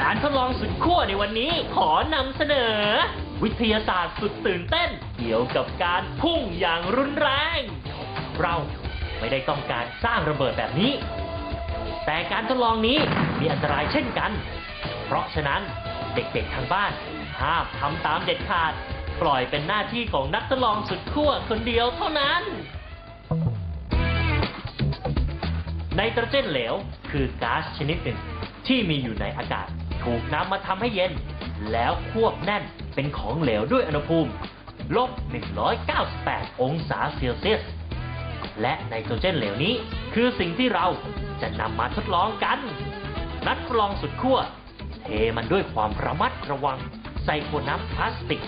การทดลองสุดขั้วในวันนี้ขอนำเสนอ วิทยาศาสตร์สุดตื่นเต้น เกี่ยวกับการพุ่งอย่างรุนแรง เราไม่ได้ต้องการสร้างระเบิดแบบนี้ แต่การทดลองนี้มีอันตรายเช่นกัน เพราะฉะนั้นเด็กๆทางบ้านห้ามทำตามเด็ดขาด ปล่อยเป็นหน้าที่ของนักทดลองสุดขั้วคนเดียวเท่านั้น ไนโตรเจนเหลวคือก๊าซชนิดหนึ่งที่มีอยู่ในอากาศ ถูกนำมาทำให้เย็น แล้วควบแน่นเป็นของเหลวด้วยอุณหภูมิลบ 198 องศาเซลเซียส และไนโตรเจนเหลวนี้คือสิ่งที่เราจะนำมาทดลองกัน นักทดลองสุดขั้ว เทมันด้วยความระมัดระวังใส่ขวดน้ำพลาสติก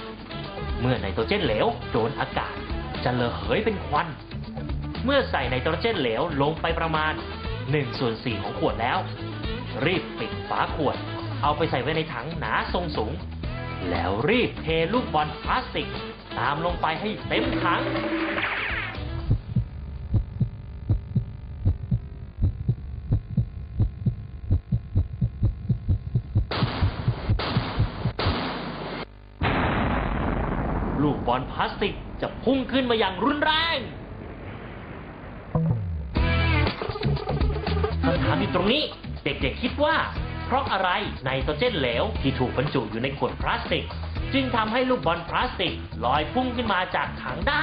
เมื่อไนโตรเจนเหลวโดนอากาศ จะระเหยเป็นควัน เมื่อใส่ไนโตรเจนเหลวลงไปประมาณ 1ส่วน4ของขวดแล้ว รีบปิดฝาขวด เอาไปใส่ไว้ในถังหนาทรงสูง แล้วรีบเทลูกบอลพลาสติก ตามลงไปให้เต็มถังลูกบอลพลาสติกจะพุ่งขึ้นมาอย่างรุนแรง อยู่ตรงนี้ เด็กๆคิดว่า เพราะอะไรไนโตรเจนเหลวที่ถูกบรรจุอยู่ในขวดพลาสติก จึงทำให้ลูกบอลพลาสติกลอยพุ่งขึ้นมาจากถังได้